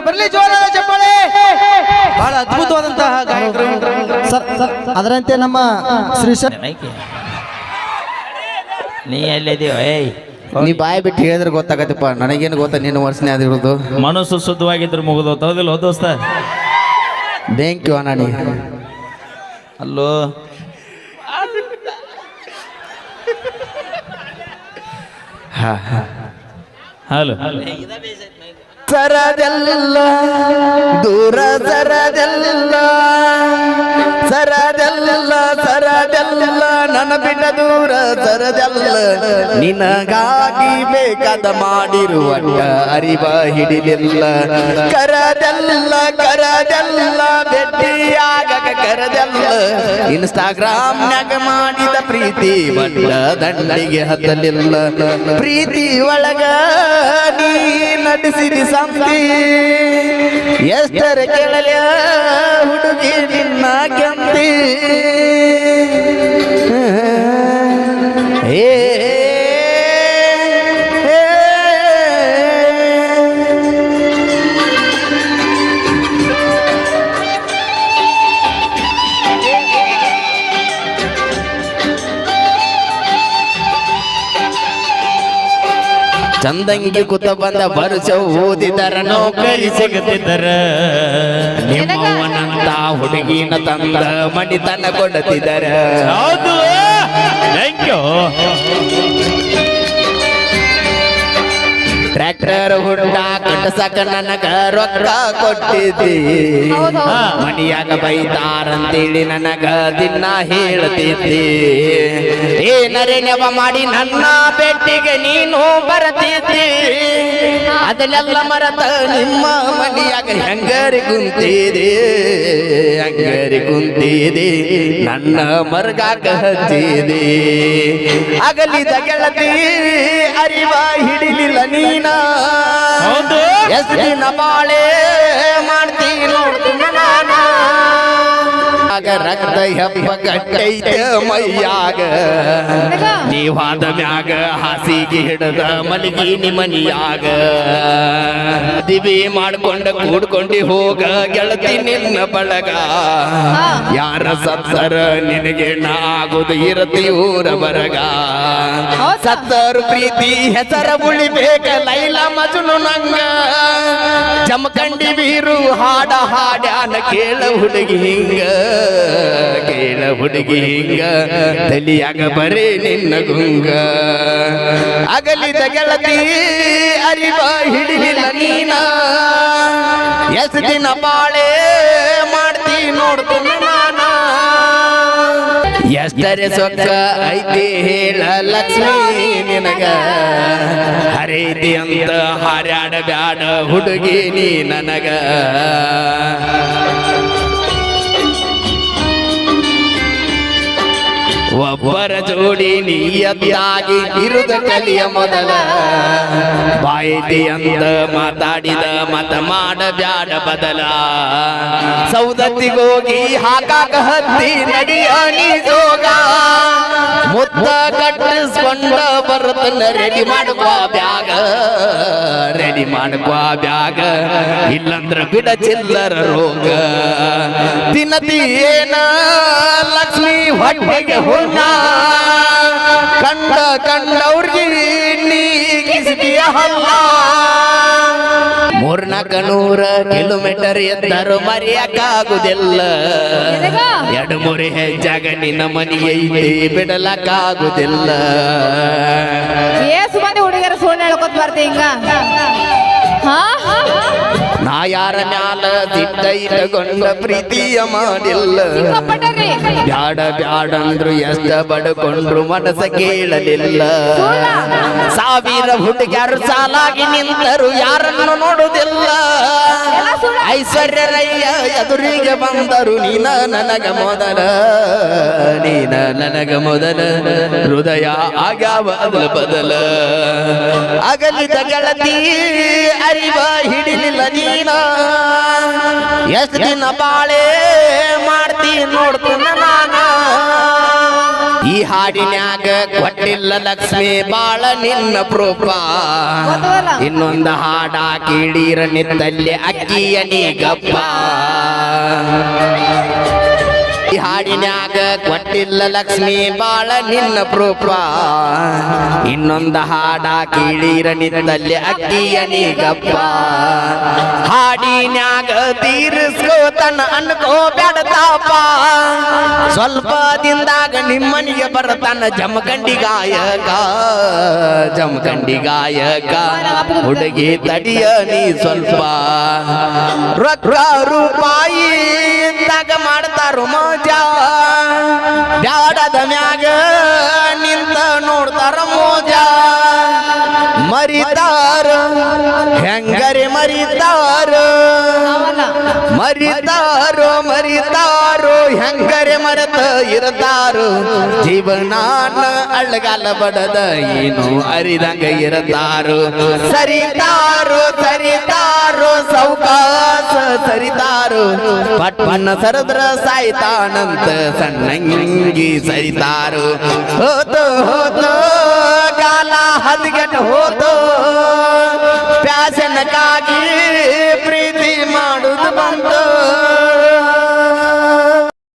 ಬರಲಿ ಜೋರಾದ ಚಪ್ಪಾಳೆ. ಬಹಳ ಅದ್ಭುತವಾದಂತಹ ಗಾಯಕರು ಸರ್ ಸರ್ ಅದರಂತೆ ನಮ್ಮ ಶ್ರೀ ಶ- ಮೈಕೆ. ನೀ ಎಲ್ಲಿದೀವ ಏಯ್ ನೀ ಬಾಯಿ ಬಿಟ್ಟು ಹೇಳಿದ್ರೆ ಗೊತ್ತಾಗತ್ತಪ್ಪ. ನನಗೇನು ಗೊತ್ತಾ? ನಿನ್ನ ವರ್ಷನೇ ಆದಿರೋದು ಮನಸ್ಸು ಶುದ್ಧವಾಗಿದ್ರೆ ಮುಗಿದು ಹೌದಿಲ್ಲ ದೋಸ್ತ. ಥ್ಯಾಂಕ್ ಯು ಹಲೋ ನೀ ಅಲ್ಲೋ. ಹಾ ಹಲೋ. ಸರದಲ್ಲ, ದೂರ ಸರದಲ್ಲ ಸರದಲ್ಲ ಸರದಲ್ಲ, ನನ್ನ ಬಿಟ್ಟ ದೂರ ಸರದಲ್ಲ. ನಿನಗಾಗಿ ಬೇಕಾದ ಮಾಡಿರುವ ಅರಿವ ಹಿಡಿಲಿಲ್ಲ ಕರದಲ್ಲ ಕರದಲ್ಲ ಭೇಟಿಯಾಗ ಕರದಲ್ಲ. ಇನ್ಸ್ಟಾಗ್ರಾಮ್ನಾಗ ಮಾಡಿದ ಪ್ರೀತಿ ಬಣ್ಣ ದಂಡಿಗೆ ಹತ್ತಲಿಲ್ಲ. ಪ್ರೀತಿ ಒಳಗ ನೀ ನಡೆಸಿದಿ ಸಂತಿ. ಎಷ್ಟರ ಕೇಳಲ ಹುಡುಗಿ ನಿನ್ನ ಕೆಂತಿ ಏ ಚಂದಂಗಿ ಕುತ ಬಂದ ಬರುಸ ಓದಿದರ ನೌಕರಿ ಸಿಗುತ್ತಿದ್ದರ ನಿಮ್ಮವನಂತ ಹುಡುಗಿನ ತಂದ ಮಣಿತನ ಕೊಡುತ್ತಿದ್ದರ ಹೌದು. Thank you. ಟ್ರ್ಯಾಕ್ಟರ್ ಹುಡುಗ ಕಟ್ಟಸಕ ನನಗ ರೊಕ್ಕ ಕೊಟ್ಟಿದ್ದಿ. ಮನಿಯಾಗ ಬೈತಾರಂತೇಳಿ ನನಗ ದಿನ ಹೇಳ್ತಿದ್ದಿ. ಏನರೆ ನೆವ ಮಾಡಿ ನನ್ನ ಬೆಟ್ಟಿಗೆ ನೀನು ಬರತಿದ್ದಿ. ಅದನ್ನೆಲ್ಲ ಮರತ ನಿಮ್ಮ ಮನಿಯಾಗ ಹೆಂಗರಿ ಕುಂತಿದೆ ಹೆಂಗರಿ ಕುಂತಿದೆ ನನ್ನ ಮರ್ಗಾಕ ಹಚ್ಚಿದೆ ಅಗಲಿದ ಗೆಳತಿ ಅರಿವಾಯಿ ಹೌದು. ಎಷ್ಟು ದಿನ ಬಾಳೆ ಮಾಡ್ತೀನಿ ನೋಡ್ತೀನಿ ನಾನು ಆಗ ರಕ್ತ ಹೆಪ್ಪ ಗಟ್ಟೈತೆ ಮೈಯಾಗ ನೀವಾದ ಮ್ಯಾಗ ಹಾಸಿಗೆ ಹಿಡದ ಮಲಗಿ ನಿಮನಿಯಾಗ ದಿವಿ ಮಾಡ್ಕೊಂಡ ಕೂಡ್ಕೊಂಡಿ ಹೋಗ ಗೆಳತಿ ನಿನ್ನ ಬಳಗ. ಯಾರ ಸತ್ತರ ನಿನಗೆ ನಾಗುದು ಇರತಿ ಊರ ಬರಗ. ಸತ್ತರು ಪ್ರೀತಿ ಹೆಸರ ಉಳಿಬೇಕ ಲೈಲ ಮಜುನು ನಂಗ. ಜಮಖಂಡಿ ವೀರು ಹಾಡ ಹಾಡ್ಯಾನ ಕೇಳ ಹುಡುಗಿ ಹಿಂಗ, ಕೇಳ ಹುಡುಗಿ ಹಿಂಗ, ತಲಿಯಾಗ ಬರೇ ನಿನ್ನ ಗುಂಗ. ಅಗಲಿದ ಗೆಳತಿ ಅರಿವ ಹಿಡಿದಿಲ್ಲ ನೀನ. ಎಸ್ ದಿನ ಬಾಳೆ ಮಾಡ್ತಿ ನೋಡ್ತೀನಿ ಎಷ್ಟರೆ ಸೊಕ್ಕ ಐತಿ ಹೇಳ ಲಕ್ಷ್ಮೀ ನಿನಗ. ಹರೈತಿ ಅಂತ ಹಾರ್ಯಾಡ ಬ್ಯಾಡ ಹುಡುಗಿ ನೀ ನನಗ. ಒಬ್ಬರ ಜೋಡಿ ನೀಯತ್ತಾಗಿ ಇರುದ ಕಲಿಯ ಮೊದಲ. ಬಾಯಿತಿ ಅಂತ ಮಾತಾಡಿದ ಮತ ಮಾಡ ಬ್ಯಾಡ ಬದಲ. ಸೌದತ್ತಿಗೋಗಿ ಹಾಕಾಕ ಹತ್ತಿ ನಡಿಯ ನೀ ಜೋಗ. ಮುತ್ತ ಕಟ್ಟಿಸ್ಕೊಂಡ ಬರ್ತನ ರೆಡಿ ಮಾಡುವ ಬ್ಯಾಗ. ರೆಡಿ ಮಾಡುವ ಬ್ಯಾಗ. ಇಲ್ಲಂದ್ರ ಬಿಡ ಚಿಲ್ಲರ ರೋಗ. ತಿನ್ನತಿ ಏನ? ಲಕ್ಷ್ಮಿ ಹೊಟ್ಟೆಗೆ ಹುಣ್ಣ. ಕಂಡ ಕಂಡವ್ರಿಗೆ ನೀ ಕಿಸಿಟಿಯ ಹಲ್ಲ. ಮೂರ್ನಾಲ್ಕ ನೂರ ಕಿಲೋಮೀಟರ್ ಎತ್ತರು ಮರೆಯಕ್ಕಾಗುದಿಲ್ಲ ಎರಡು ಮೂರು ಹೆಜ್ಜಾಗ ನಿನ್ನ ಮನೆಗೆ ಐತಿ ಬಿಡಲಕ್ಕಾಗುದಿಲ್ಲ. ಏಸು ಮಂದಿ ಹುಡುಗಿಯರು ಸುಳ್ಳು ಹೇಳ್ಕೊತ ಬರ್ತಿ ಹಿಂಗ. ಹಾ? ನಾ ಯಾರ ಮ್ಯಾಲ ದಿಟ್ಟ ಪ್ರೀತಿಯ ಮಾಡಿಲ್ಲ. ಬ್ಯಾಡ ಬ್ಯಾಡಂದ್ರು ಎಷ್ಟ ಬಡ್ಕೊಂಡ್ರು ಮನಸ ಕೇಳಲಿಲ್ಲ. ಸಾವಿರ ಹುಡುಗ್ಯಾರು ಸಾಲಾಗಿ ನಿಂತರು ಯಾರನ್ನು ನೋಡುವುದಿಲ್ಲ ಐಶ್ವರ್ಯರಯ್ಯ ಎದುರಿಗೆ ಬಂದರು ನೀನ ನನಗ ಮೊದಲ. ನೀನ ನನಗ ಮೊದಲ. ಹೃದಯ ಆಗ್ಯಾವ ಅದಲ ಬದಲ. ಅಗಲಿದ ಗಳತಿ ಅರಿವ ಹಿಡಿಲಿಲ್ಲ ನೀನ ಎಷ್ಟು ದಿನ ಬಾಳೆ ಮಾಡ್ತಿ ನಾನ. ಈ ಹಾಡಿನ್ಯಾಗ ಕೊಟ್ಟಿಲ್ಲ ಲಕ್ಷ್ಮಿ ಬಾಳ ನಿನ್ನ ಪ್ರೂಪ? ಇನ್ನೊಂದು ಹಾಡ ಕೇಳಿರ ನಿತ್ತಲ್ಲಿ ಅಕ್ಕಿಯ ನೀಗಪ್ಪ. ಈ ಹಾಡಿನ್ಯಾಗ ಕೊಟ್ಟಿಲ್ಲ ಲಕ್ಷ್ಮಿ ಬಾಳ ನಿನ್ನ ಪ್ರೂಪ. ಇನ್ನೊಂದ ಹಾಡ ಕೀಳೀರ ನಿನ್ನಲ್ಲಿ ಅಕ್ಕಿಯ ನೀಗಪ್ಪ. ಹಾಡಿನ್ಯಾಗ ತೀರಿಸ್ಕೋತನ ಅನ್ಕೋ ತಾಪ. ಸ್ವಲ್ಪ ದಿಂದಾಗ ನಿಮ್ಮನಿಗೆ ಬರತನ ಜಮಖಂಡಿ ಗಾಯಕ ಜಮಖಂಡಿ ಗಾಯಕ ಹುಡುಗಿ ತಡಿಯ ನೀ ಸ್ವಲ್ಪ. ರೂಪಾಯಿ ಮಾಡ್ತಾರು ಮಜಾ ಮ್ಯಾಗ ನಿಂತ ನೋಡ್ತಾರ ಮೋಜಾ. ಮರಿತಾರ. ಹೆಂಗರೆ ಮರಿತಾರ? ಮರಿತಾರೋ ಮರಿತಾರೋ ಹೆಂಗರೆ ಮರೆತ ಇರತಾರೋ ಜೀವನಾನ ಅಳ್ಳಗಾಲ ಬಡದ ಏನು ಅರಿದಂಗ ಇರತಾರೋ ಸರಿತಾರು ಸರಿತಾರು, ಸೌಕಾಸ ಸರಿತಾರು. ಪಟ್ಪನ್ನ ಸರದ್ರ ಸಾಯ್ತಾನಂತ ಸಣ್ಣಂಗಿ ಸರಿತಾರು. ಹೋತು ಹೋತು, ಕಾಲ ಹದಗೆಟ್ ಹೋತೋ.